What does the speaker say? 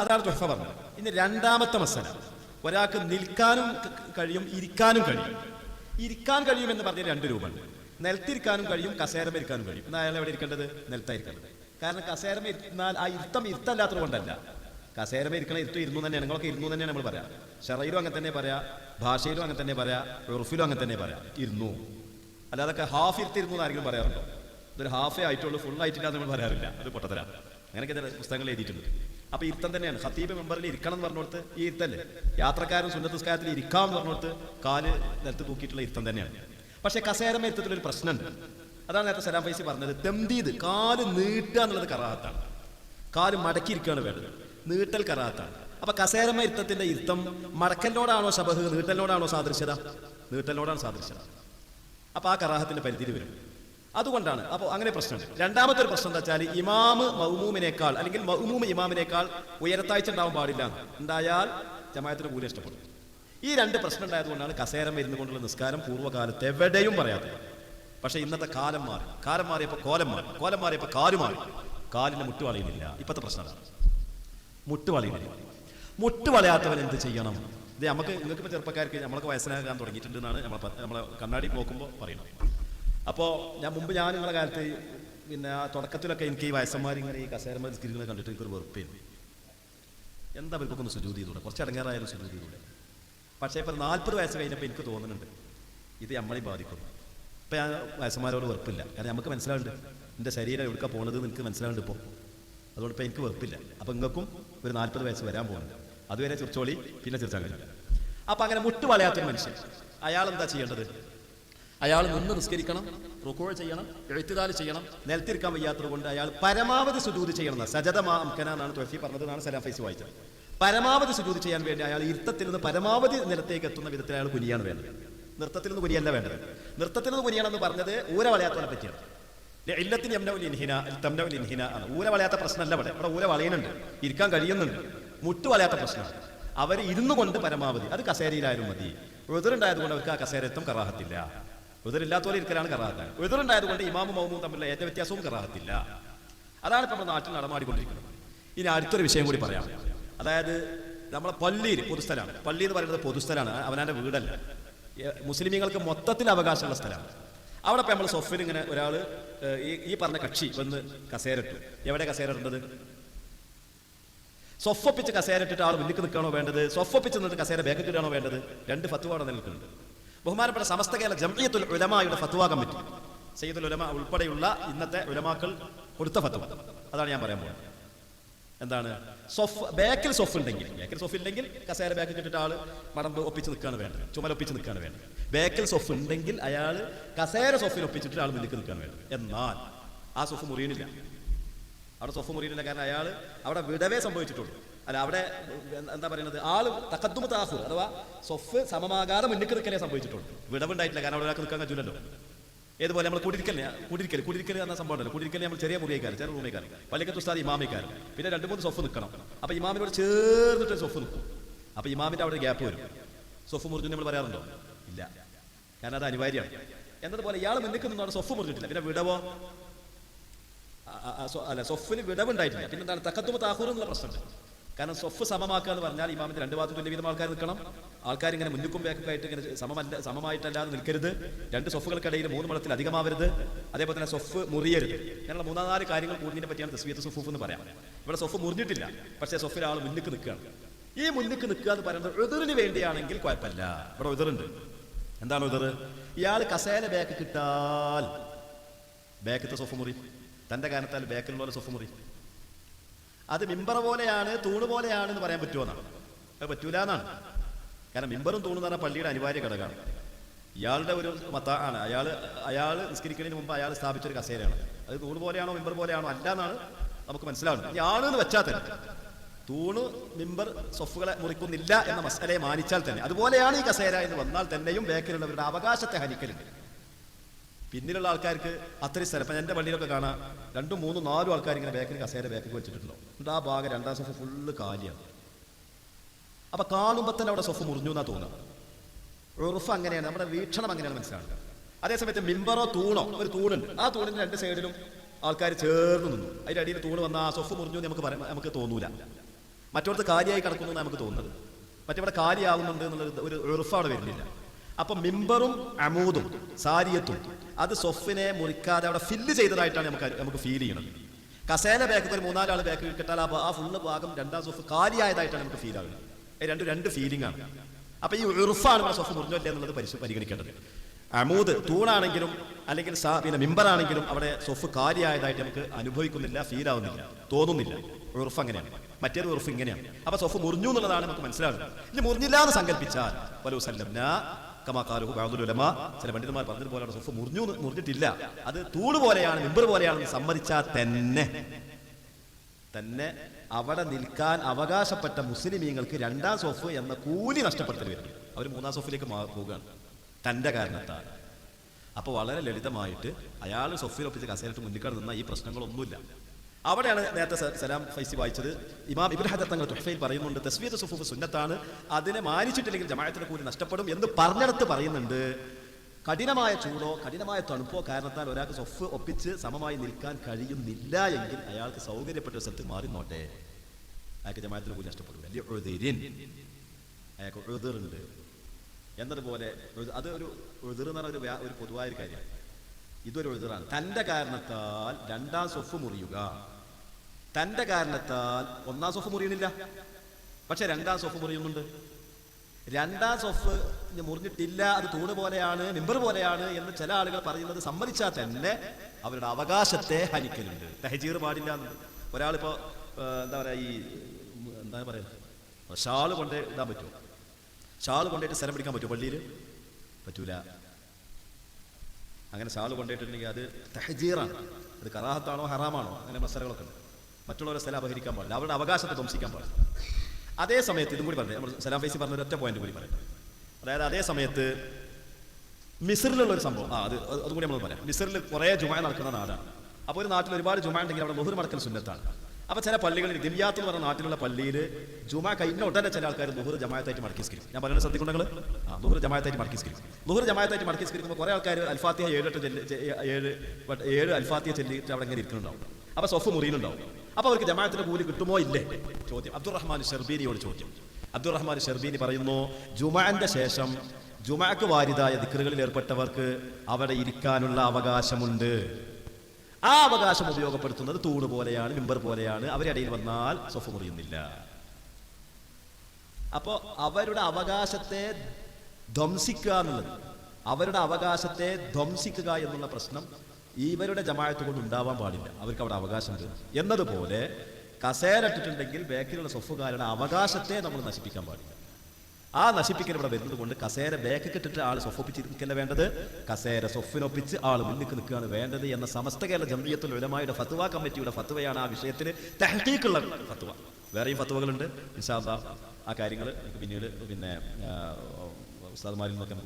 അതാണ് തൊഹഫ പറഞ്ഞത്. ഇനി രണ്ടാമത്തെ മസല. ഒരാൾക്ക് നിൽക്കാനും കഴിയും ഇരിക്കാനും കഴിയും. ഇരിക്കാൻ കഴിയും എന്ന് പറഞ്ഞ രണ്ട് രൂപമുണ്ട് നിലത്തിരിക്കാനും കഴിയും കസേരമ ഇരിക്കാനും കഴിയും. എന്നാൽ അയാൾ എവിടെ ഇരിക്കേണ്ടത്? നിലത്തായിരിക്കേണ്ടത് കാരണം കസേരമ ഇരുന്നാൽ ആ ഇരുത്തം ഇരുത്തല്ലാത്തത് കൊണ്ടല്ല. കസേരമ ഇരിക്കണ ഇരുത്തം ഇരുന്നു തന്നെയാണ്. നിങ്ങളൊക്കെ ഇരുന്നു തന്നെയാണ് നമ്മൾ പറയാം. ഷറയിലും അങ്ങനെ തന്നെ പറയാം. ഭാഷയിലും അങ്ങനെ തന്നെ പറയാം. ഉറുഫിലും അങ്ങനെ തന്നെ പറയാം. ഇരുന്നു. അല്ലാതെ ഹാഫ് ഇരുത്തിരുന്നു എന്ന് ആരെങ്കിലും പറയാറുണ്ടോ? ഇതൊരു ഹാഫേ ആയിട്ടുള്ളൂ ഫുൾ ആയിട്ടില്ല നമ്മൾ പറയാറില്ല. അത് പൊട്ടത്തരാ. അങ്ങനെയൊക്കെ പുസ്തകങ്ങൾ എഴുതിയിട്ടുണ്ട്. അപ്പൊ ഇരുത്തം തന്നെയാണ്. ഹത്തീബ് മെമ്പറിൽ ഇരിക്കണം എന്ന് പറഞ്ഞോടത്ത് ഈ ഇരുത്തല്ലേ യാത്രക്കാരൻ സുന്നത്തസ്കാരത്തിൽ ഇരിക്കാം എന്ന് പറഞ്ഞോടത്ത് കാൽ നിലത്ത് തൂക്കിയിട്ടുള്ള ഇരുത്തം തന്നെയാണ്. പക്ഷേ കസേരമ ഒരു പ്രശ്നമുണ്ട്. അതാണ് നേരത്തെ സലാം ഫൈസി പറഞ്ഞത്. തെന്തീത് കാൽ നീട്ടുക എന്നുള്ളത് കറാത്താണ് കാൽ മടക്കിയിരിക്കുകയാണ് വേണ്ടത്. നീട്ടൽ കറാത്താണ് അപ്പൊ കസേരമ ഇരുത്തത്തിന്റെ ഇരുത്തം മടക്കലിനോടാണോ ശബഹ് നീട്ടലിനോടാണോ സാദൃശ്യത? നീട്ടലിനോടാണ് സാദൃശ്യത. അപ്പൊ ആ കറാഹത്തിന്റെ പരിധിയിൽ വരും. അതുകൊണ്ടാണ്. അപ്പോൾ അങ്ങനെ പ്രശ്നം. രണ്ടാമത്തെ ഒരു പ്രശ്നം എന്താ വെച്ചാൽ ഇമാമ് മൗമൂമിനേക്കാൾ അല്ലെങ്കിൽ മൗമൂമ് ഇമാമിനേക്കാൾ ഉയരത്താഴ്ച ഉണ്ടാവാൻ പാടില്ല. ഉണ്ടായാൽ ജമായത്തിന് കൂലി ഇഷ്ടപ്പെടും ഈ രണ്ട് പ്രശ്നം ഉണ്ടായതുകൊണ്ടാണ് കസേരം വരുന്ന കൊണ്ടുള്ള നിസ്കാരം പൂർവകാലത്ത് എവിടെയും പറയാത്തത്. പക്ഷേ ഇന്നത്തെ കാലം മാറി. കാലം മാറിയപ്പോൾ കോലം മാറി. കോലം മാറിയപ്പോൾ കാൽ മാറി. കാലിന് മുട്ടുവളയുന്നില്ല ഇപ്പോഴത്തെ പ്രശ്നമാണ് അതാണ്. മുട്ട് വളയുന്നില്ല. മുട്ട് വളയാത്തവൻ എന്ത് ചെയ്യണം? ഇത് നമുക്ക് നിങ്ങൾക്ക് ഇപ്പോൾ ചെറുപ്പക്കാർക്ക് നമ്മളൊക്കെ വയസ്സിനാകാൻ തുടങ്ങിയിട്ടുണ്ട് എന്നാണ് നമ്മളെ നമ്മളെ കണ്ണാടി നോക്കുമ്പോൾ പറയുന്നത്. അപ്പോൾ ഞാൻ മുമ്പ് ഞാൻ നിങ്ങളുടെ കാലത്ത് പിന്നെ തുടക്കത്തിലൊക്കെ എനിക്ക് ഈ വയസ്സന്മാർ ഇങ്ങനെ ഈ കസേരമാർ സ്ക്രീനുകളെ കണ്ടിട്ട് എനിക്കൊരു വെറുപ്പേനു. എന്താ ഇവർക്കൊക്കെ ഒന്ന് സുജൂതി ചെയ്തൂടെ കുറച്ച് ഇടങ്ങാറായാലും സുജൂതി ചെയ്തൂടെ പക്ഷേ ഇപ്പോൾ നാൽപ്പത് വയസ്സ് കഴിഞ്ഞപ്പോൾ എനിക്ക് തോന്നുന്നുണ്ട് ഇത് നമ്മളെ ബാധിക്കുന്നു. ഇപ്പം ഞാൻ വയസ്സന്മാരോട് വെറുപ്പില്ല. കാരണം നമുക്ക് മനസ്സിലാവുന്നുണ്ട് എന്റെ ശരീരം എവിടുക്ക പോണത് എനിക്ക് മനസ്സിലാവുന്നുണ്ട് ഇപ്പോൾ അതുകൊണ്ട് ഇപ്പം എനിക്ക് വെറുപ്പില്ല. അപ്പം നിങ്ങൾക്കും ഒരു നാൽപ്പത് വയസ്സ് വരാൻ പോകുന്നുണ്ട് അതുവരെ ചിർച്ചോളി പിന്നെ കഴിയില്ല അപ്പം അങ്ങനെ മുട്ടുവളയാത്തൊരു മനുഷ്യൻ. അയാൾ എന്താ ചെയ്യേണ്ടത്? അയാൾ നിന്ന് നിസ്കരിക്കണം റുക്കോൾ ചെയ്യണം എഴുത്തുകാൽ ചെയ്യണം നിലത്തിരിക്കാൻ വയ്യാത്തത് കൊണ്ട് അയാൾ പരമാവധി സുജൂതി ചെയ്യണം. സജതമാ അംകന എന്നാണ് തുഴച്ചി പറഞ്ഞതാണ് സലാം ഫൈസ് വായിച്ചത്. പരമാവധി സുജൂതി ചെയ്യാൻ വേണ്ടി അയാൾ ഇരുത്തത്തിൽ നിന്ന് പരമാവധി നിലത്തേക്ക് എത്തുന്ന വിധത്തിൽ അയാൾ കുനിയാണ് വേണ്ടത്. നൃത്തത്തിൽ നിന്ന് കുനിയല്ല വേണ്ടത്. നൃത്തത്തിൽ നിന്ന് കുനിയാണെന്ന് പറഞ്ഞത് ഊര വളയാത്തവനെ പറ്റിയാണ് എംനവൽ ഇൻഹിന തംനൗൽ ഇൻഹിന ആണ്. ഊര വളയാത്ത പ്രശ്നമല്ല ഇവിടെ. ഇവിടെ ഊര വളയുന്നുണ്ട്. ഇരിക്കാൻ കഴിയുന്നുണ്ട്. മുട്ട് വളയാത്ത പ്രശ്നമാണ്. അവർ ഇരുന്നു കൊണ്ട് പരമാവധി അത് കസേരയിലായാലും മതി. എതിരുണ്ടായതുകൊണ്ട് അവർക്ക് ആ കസേരത്വം കറാഹത്തില്ല. എതിരില്ലാത്തവരെ ഇരിക്കലാണ് കറാഹത്ത് എതിരുണ്ടായതുകൊണ്ട് ഇമാമും മൗമും തമ്മിലുള്ള ഏറ്റ വ്യത്യാസവും കറാഹത്തില്ല. അതാണ് നമ്മുടെ നാട്ടിൽ നടമാടിക്കൊണ്ടിരിക്കുന്നത്. ഇനി അടുത്തൊരു വിഷയം കൂടി പറയാം. അതായത് നമ്മളെ പള്ളിയിൽ പൊതുസ്ഥലമാണ്. പള്ളി എന്ന് പറയുന്നത് പൊതുസ്ഥലമാണ് അവനാന്റെ വീടല്ല. മുസ്ലിമീങ്ങൾക്ക് മൊത്തത്തിൽ അവകാശമുള്ള സ്ഥലമാണ്. അവിടെ ഇപ്പം നമ്മൾ സൊഫിൽ ഇങ്ങനെ ഒരാൾ ഈ പറഞ്ഞ കക്ഷി വന്ന് കസേരട്ടു എവിടെ കസേരട്ടത് സൊഫൊപ്പിച്ച് കസേരട്ടിട്ട് ആൾ മുന്നിൽ നിൽക്കണോ വേണ്ടത്? സൊഫൊപ്പിച്ച് നിന്നിട്ട് കസേര ഇടാണോ വേണ്ടത്? രണ്ട് ഫത്തുവാണോ നിൽക്കുന്നുണ്ട്. ബഹുമാനപ്പെട്ട സമസ്ത കേരള ജംഇയത്തുൽ ഉലമായുടെ ഫത്വ കമ്മിറ്റി സയ്യിദുൽ ഉലമ ഉൾപ്പെടെയുള്ള ഇന്നത്തെ ഉലമാക്കൾ കൊടുത്ത ഫത്വ. അതാണ് ഞാൻ പറയാൻ പോകുന്നത്. എന്താണ്? സോഫ് ബാക്കിൽ സോഫ് ഉണ്ടെങ്കിൽ ബാക്കിൽ സോഫ് ഇല്ലെങ്കിൽ കസേര ബാക്കിൽ കിട്ടിട്ട് ആൾ മടമ്പ് ഒപ്പിച്ച് നിൽക്കുകയാണ് വേണ്ടത് ചുമൽ ഒപ്പിച്ച് നിൽക്കുകയാണ് വേണ്ടത്. ബാക്കിൽ സോഫ് ഉണ്ടെങ്കിൽ അയാൾ കസേര സോഫിൽ ഒപ്പിച്ചിട്ട് ആൾ മുന്നിൽ നിൽക്കാൻ വേണ്ടത്. എന്നാൽ ആ സോഫ് മുറിയണില്ല അവിടെ സോഫ് മുറിയണില്ല കാരണം അയാൾ അവിടെ വിടവേ സംഭവിച്ചിട്ടുള്ളൂ. അല്ല അവിടെ എന്താ- പറയുന്നത്? ആൾ തക്കത്തുമ താഹുർ അഥവാ സൊഫ് സമമാകാതെ മുന്നിക്ക് സംഭവിച്ചിട്ടുണ്ട് വിടവുണ്ടായിട്ടില്ല കാരണം അവിടെ ഒരാൾക്ക് നിൽക്കാൻ കഴിയില്ലല്ലോ. ഏതുപോലെ നമ്മൾ കുടിരിക്കല്ലേ കുടിരിക്കൽ കുടിരിക്കൽ എന്ന സംഭവം ഉണ്ടല്ലോ. കുടിരിക്കൽ നമ്മൾ ചെറിയ മുറിയേക്കാരൻ ചെറിയ റൂമേക്കാരൻ പള്ളിക്കത്ത് ഉസ്താദ് ഇമാമിക്കാരൻ പിന്നെ രണ്ട് മൂന്ന് സൊഫ് നിൽക്കണം. അപ്പൊ ഇമാമിനോട് ചേർന്നിട്ട് സൊഫ് നിൽക്കും. അപ്പൊ ഇമാമിന്റെ അവിടെ ഗ്യാപ്പ് വരും. സൊഫ് മുറിഞ്ഞു നമ്മൾ പറയാറുണ്ടോ? ഇല്ല. കാരണം അത് അനിവാര്യമാണ്. എന്നതുപോലെ ഇയാൾ മുന്നിൽ നിന്നോട് സൊഫ് മുറിഞ്ഞിട്ടില്ല. പിന്നെ വിടവോ? അല്ല സൊഫിന് വിടവുണ്ടായിട്ടില്ല. പിന്നെന്താണ്? എന്താണ് താഹൂർ എന്നുള്ള പ്രശ്നമുണ്ട്. കാരണം സ്വഫ് സമമാക്കുക എന്ന് പറഞ്ഞാൽ ഇമാമിന്റെ രണ്ട് ഭാഗത്ത് തുല്യ വീതം ആൾക്കാർ നിൽക്കണം. ആൾക്കാർ ഇങ്ങനെ മുന്നിക്കും ബാക്കൊക്കെ ആയിട്ട് ഇങ്ങനെ സമമല്ല സമമായിട്ടല്ലാതെ നിൽക്കരുത്. രണ്ട് സ്വഫുകൾക്കിടയിൽ മൂന്ന് മണത്തിൽ അധികമാവരുത്. അതേപോലെ തന്നെ സ്വഫ് മുറിയരുത്. ഞങ്ങൾ മൂന്നാം നാല് കാര്യങ്ങൾ കൂടുന്നതിനെ പറ്റിയാണ് തസ്വീത്ത് സുഫൂഫ് എന്ന് പറയാം. ഇവിടെ സ്വഫ് മുറിഞ്ഞിട്ടില്ല. പക്ഷേ സ്വഫിൽ ആൾ മുന്നിക്ക് നിൽക്കുകയാണ്. ഈ മുന്നിക്ക് നിൽക്കുക എന്ന് പറയുന്നത് എതിറിന് വേണ്ടിയാണെങ്കിൽ കുഴപ്പമില്ല. ഇവിടെ എതിറുണ്ട് എന്താണ് എതിർ ഇയാൾ കസേല ബാക്ക് കിട്ടാൽ ബാക്കത്തെ സ്വഫ് മുറി തന്റെ കാരണത്താൽ ബാക്കിലുള്ള സ്വഫ് മുറി. അത് മിമ്പറ പോലെയാണ് തൂണ് പോലെയാണ് എന്ന് പറയാൻ പറ്റുമോ എന്നാണ്. അത് പറ്റൂല എന്നാണ്. കാരണം മിമ്പറും തൂണും എന്ന് പറഞ്ഞാൽ പള്ളിയുടെ അനിവാര്യ ഘടകമാണ്. ഇയാളുടെ ഒരു മത ആണ്. അയാൾ അയാൾ നിസ്കരിക്കുന്നതിന് മുമ്പ് അയാൾ സ്ഥാപിച്ച ഒരു കസേരയാണ്. അത് തൂണ് പോലെയാണോ മിമ്പർ പോലെയാണോ അല്ല എന്നാണ് നമുക്ക് മനസ്സിലാവുന്നത്. ഇയാൾ എന്ന് വെച്ചാൽ തന്നെ തൂണ് മിമ്പർ സൊഫുകളെ മുറിക്കുന്നില്ല എന്ന മസാലയെ മാനിച്ചാൽ തന്നെ. അതുപോലെയാണ് ഈ കസേര എന്ന് വന്നാൽ തന്നെയും ബേക്കിലുള്ളവരുടെ അവകാശത്തെ ഹനിക്കലുണ്ട്. പിന്നിലുള്ള ആൾക്കാർക്ക് അത്രയും സ്ഥലം. ഇപ്പം എന്റെ പള്ളിയിലൊക്കെ കാണാം രണ്ടും മൂന്നും നാലും ആൾക്കാർ ഇങ്ങനെ ബാക്കിൽ കസേര ബാക്കിൽ വെച്ചിട്ടുണ്ടോ? എന്നിട്ട് ആ ഭാഗം? രണ്ടാം സഫ് ഫുള്ള് കാലിയാണ്. അപ്പം കാണുമ്പോൾ തന്നെ അവിടെ സൊഫ് മുറിഞ്ഞു എന്നാ തോന്നുക ഉറുഫ് അങ്ങനെയാണ് നമ്മുടെ വീക്ഷണം അങ്ങനെയാണ് മനസ്സിലാവുക അതേസമയത്ത് മിമ്പറോ തൂണോ? ഒരു തൂണുണ്ട്. ആ തൂണിന്റെ രണ്ട് സൈഡിലും ആൾക്കാർ ചേർന്ന് നിന്നു. അതിന്റെ അടിയിൽ തൂണ് വന്ന ആ സൊഫ് മുറിഞ്ഞു നമുക്ക് പറയാം നമുക്ക് തോന്നൂല. മറ്റോടത്ത് കാര്യമായി കിടക്കുന്നു നമുക്ക് തോന്നുന്നത്. മറ്റവിടെ കാര്യമാകുന്നുണ്ട് എന്നുള്ളൊരു ഒരു ഉറുഫ് അവിടെ വരുന്നില്ല. അപ്പൊ മിമ്പറും അമൂദും സാരിയത്തും അത് സൊഫിനെ മുറിക്കാതെ അവിടെ ഫില്ല് ചെയ്തതായിട്ടാണ് നമുക്ക് നമുക്ക് ഫീൽ ചെയ്യുന്നത്. കസേല ബാക്കിൽ ഒരു മൂന്നാലാൾ ബാക്ക് കിട്ടാൽ അപ്പോൾ ആ ഫുള്ള് ഭാഗം രണ്ടാം സൊഫ് കാലിയായതായിട്ടാണ് നമുക്ക് ഫീൽ ആകുന്നത് രണ്ട് രണ്ട് ഫീലിംഗ് ആണ്. അപ്പൊ ഈ ഉറുഫാണ് ഇവിടെ സൊഫ് മുറിഞ്ഞല്ലേ എന്നുള്ളത് പരിശു പരിഗണിക്കേണ്ടത്. അമൂദ് തൂണാണെങ്കിലും അല്ലെങ്കിൽ സാ- പിന്നെ മിമ്പറാണെങ്കിലും അവിടെ സൊഫ് കാലിയായതായിട്ട് നമുക്ക് അനുഭവിക്കുന്നില്ല ഫീൽ ആവുന്നില്ല തോന്നുന്നില്ല. ഉറുഫ് അങ്ങനെയാണ്. മറ്റേത് ഉറുഫ് ഇങ്ങനെയാണ്. അപ്പൊ സൊഫ് മുറിഞ്ഞു എന്നുള്ളതാണ് നമുക്ക് മനസ്സിലാകുന്നത് ഇനി മുറിഞ്ഞില്ല എന്ന് സങ്കല്പിച്ചാൽ വലു സല്ലംന കമാക്കാലുഹു ബാദുലുലമ ചില പണ്ഡിതന്മാർ പറഞ്ഞതുപോലെയാണ് സൊഫ് മുറിഞ്ഞു മുറിഞ്ഞിട്ടില്ല. അത് തൂണ് പോലെയാണ് മിമ്പർ പോലെയാണെന്ന് സമ്മതിച്ചാൽ തന്നെ. തന്നെ അവിടെ നിൽക്കാൻ അവകാശപ്പെട്ട മുസ്ലിമീങ്ങൾക്ക് രണ്ടാം സോഫ് എന്ന കൂലി നഷ്ടപ്പെടുത്തൽ വരുന്നു അവർ മൂന്നാം സോഫിലേക്ക് പോവുകയാണ്. തന്റെ കാരണത്താൽ. അപ്പോൾ വളരെ ലളിതമായിട്ട് അയാൾ സൊഫിലൊപ്പിച്ച് കസേരട്ട് മുന്നിൽ നിന്ന ഈ പ്രശ്നങ്ങളൊന്നുമില്ല. അവിടെയാണ് നേരത്തെ സലാം ഫൈസി വായിച്ചത്. ഇമാം ഇബ്രാഹിം തങ്ങൾ തുഹഫയിൽ പറയുന്നുണ്ട് തസ്വീദ് സുഫൂഫ് സുന്നത്താണ് അതിനെ മാനിച്ചിട്ടില്ലെങ്കിൽ ജമായത്തിന് കൂടി നഷ്ടപ്പെടും എന്ന് പറഞ്ഞെടുത്ത് പറയുന്നുണ്ട്. കഠിനമായ ചൂടോ കഠിനമായ തണുപ്പോ കാരണത്താൽ ഒരാൾക്ക് സൊഫ് ഒപ്പിച്ച് സമമായി നിൽക്കാൻ കഴിയുന്നില്ല എങ്കിൽ അയാൾക്ക് സൗകര്യപ്പെട്ട സ്ഥലത്ത് മാറി നോട്ടെ. അയാൾക്ക് ജമായത്തിന് കൂടി നഷ്ടപ്പെടും വലിയ അയാൾക്ക് ഉഴുതിറുണ്ട്. എന്നതുപോലെ അത് ഒരു ഉഴുതിർ എന്ന് ഒരു പൊതുവായ ഒരു കാര്യമാണ്. ഇതൊരു ഒഴുതറാണ് തന്റെ കാരണത്താൽ രണ്ടാം സൊഫ് മുറിയുക. തന്റെ കാരണത്താൽ ഒന്നാം സൊഫ് മുറിയുന്നില്ല പക്ഷെ രണ്ടാം സൊഫ് മുറിയുന്നുണ്ട്. രണ്ടാം ഇനി മുറിഞ്ഞിട്ടില്ല അത് തൂണ് പോലെയാണ് മെമ്പർ പോലെയാണ് എന്ന് ചില ആളുകൾ പറയുന്നത് സമ്മതിച്ചാൽ തന്നെ അവരുടെ അവകാശത്തെ ഹനിക്കലുണ്ട്. തഹജീർ പാടില്ല എന്നുണ്ട് എന്താ പറയാ ഈ എന്താ പറയുക ഷാൾ കൊണ്ട് ഇടാൻ പറ്റുമോ? ഷാൾ കൊണ്ടുപോയിട്ട് സ്ഥലം പിടിക്കാൻ പറ്റുമോ പള്ളിയിൽ പറ്റൂല. അങ്ങനെ ഷാൾ കൊണ്ടുപോയിട്ടുണ്ടെങ്കിൽ അത് തഹജീറാണ്. അത് കറാഹത്താണോ ഹറാമാണോ? അങ്ങനെ മസലകളൊക്കെ ഉണ്ട്. മറ്റുള്ളവരെ സ്ഥലം അപഹരിക്കാൻ പാടില്ല. അവരുടെ അവകാശത്തെ ധ്വംസിക്കാൻ പാടില്ല. അതേ സമയത്ത് ഇതും കൂടി പറഞ്ഞു. നമ്മൾ സലാം ഫൈസി പറഞ്ഞ ഒറ്റ പോയിന്റ് കൂടി പറയാം. അതായത് അതേ സമയത്ത് മിസറിലുള്ള ഒരു സംഭവം. ആ അത് അതുകൂടി കൂടി നമ്മൾ പറയാം. മിസറിൽ കുറേ ജുമായ നടക്കുന്ന നാടാണ്. അപ്പോൾ ഒരു നാട്ടിൽ ഒരുപാട് ജുമായ ഉണ്ടെങ്കിൽ അവിടെ മുഹുർ മടക്കൽ സുന്നത്താണ്. അപ്പോൾ ചില പള്ളികളിൽ ദിവ്യാത്ത് എന്ന് പറഞ്ഞ നാട്ടിലുള്ള പള്ളിയിൽ ജുമാ കഴിഞ്ഞ ഉടനെ ചില ആൾക്കാർ നുഹുർ ജമായത്തായിട്ട് മടക്കി സ്കരിക്കും ഞാൻ പറയുന്നത് ശ്രദ്ധിക്കുണ്ടെങ്കിൽ ആ നുഹുർ ജമായത്തായിട്ട് മടക്കി സ്കരിക്കും നുഹുർ ജമായത്തായിട്ട് മടക്കി സ്കരിക്കുമ്പോൾ കുറേ ആൾക്കാർ അൽഫാത്തിയ ഏഴെട്ട് ഏഴ് ഏഴ് അൽഫാത്തിയ ചെല്ലിയിട്ട് അവിടെ ഇങ്ങനെ ഇരിക്കുന്നുണ്ടാവും. അപ്പോൾ സൊഫ് മുറിയിലുണ്ടാവും. അപ്പോൾ അവർക്ക് ജമാഅത്തിന്റെ കൂലി കിട്ടുമോ ഇല്ലേ? ചോദ്യം. അബ്ദുറഹ്മാൻ ഷെർബീനിയോട് ചോദ്യം. അബ്ദുറഹ്മാൻ ഷെർബീനി പറയുന്നു ജുമാന്റെ ശേഷം ജുമാക്ക് വാരിതായ ദിക്കറുകളിൽ ഏർപ്പെട്ടവർക്ക് അവിടെ ഇരിക്കാനുള്ള അവകാശമുണ്ട്. ആ അവകാശം ഉപയോഗപ്പെടുത്തുന്നത് തൂണ് പോലെയാണ് മിമ്പർ പോലെയാണ്. അവരിടയിൽ വന്നാൽ സ്വഫ് മുറിയുന്നില്ല. അപ്പോൾ അവരുടെ അവകാശത്തെ ധ്വംസിക്കുക എന്നുള്ളത് അവരുടെ അവകാശത്തെ ധ്വംസിക്കുക എന്നുള്ള പ്രശ്നം ഇവരുടെ ജമായത്ത് കൊണ്ട് ഉണ്ടാവാൻ പാടില്ല. അവർക്ക് അവിടെ അവകാശമുണ്ട്. എന്നതുപോലെ കസേരട്ടിട്ടുണ്ടെങ്കിൽ ബേക്കിലുള്ള സൊഫുകാരുടെ അവകാശത്തെ നമ്മൾ നശിപ്പിക്കാൻ പാടില്ല. ആ നശിപ്പിക്കൽ ഇവിടെ വരുന്നത് കൊണ്ട് കസേര ബേക്ക് കെട്ടിട്ട് ആൾ സൊഫൊപ്പിച്ചിരിക്കല്ല വേണ്ടത്? കസേര സൊഫിനൊപ്പിച്ച് ആൾ മുന്നിക്ക് നിൽക്കുകയാണ് വേണ്ടത് എന്ന സമസ്ത കേരള ജംഇയ്യത്തുൽ ഉലമായുടെ ഫത്വ കമ്മിറ്റിയുടെ ഫത്വയാണ് ആ വിഷയത്തിൽ തഹക്കീക്കുള്ള ഫത്വ. വേറെയും ഫത്വകളുണ്ട്? അല്ലാ ആ കാര്യങ്ങൾ പിന്നീട് പിന്നെ ഉസ്താദ്മാരിൽ നിന്നൊക്കെ